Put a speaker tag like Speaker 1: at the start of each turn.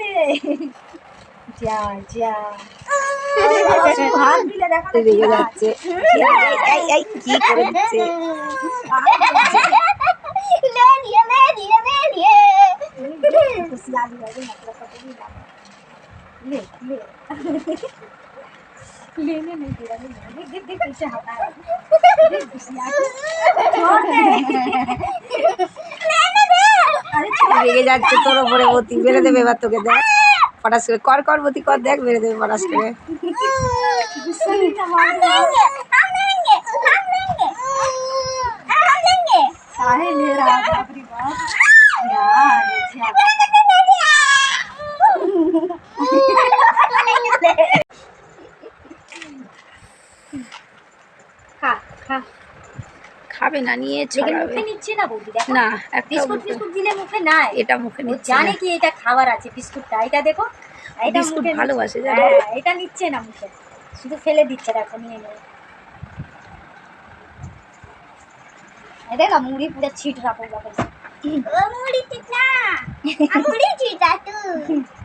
Speaker 1: দে যা যা হাত দিলে দেখো না
Speaker 2: রেগে যাচ্ছে এই, এই, এই, কি করে দিচ্ছে
Speaker 3: ले लिए ले लिए ले लिए
Speaker 1: खुशी आ गई मतलब सब भी ले ले लेने नहीं दे रहा देख देख देख कैसे हटा है देख खुशी आ गई छोड़ दे अरे छोड़
Speaker 2: ভেঙে যাচ্ছে তোর ওপরে বতি বেড়ে দেবে এবার তোকে, দেখ। পটাশ করে, কর কর বতি কর, দেখ বেড়ে দেবে পটাশ করে।
Speaker 1: হ্যাঁ হ্যাঁ
Speaker 2: খাবে না নিয়ে ছড়াবে।
Speaker 1: নিচ্ছে না বৌদি
Speaker 2: না
Speaker 1: বিস্কুট বিস্কুট দিলে মুখে না
Speaker 2: এটা মুখে নিচ্ছে
Speaker 1: জানে কি এটা খাবার আছে বিস্কুটটা এটা দেখো এটা
Speaker 2: ভালোবাসে
Speaker 1: হ্যাঁ, এটা নিচ্ছে না মুখে। শুধু ফেলে দিচ্ছে দেখো নিয়ে মুড়ি পুরো
Speaker 3: ছিটরা পড়ে মুড়ি ছিটরা মুড়ি তুই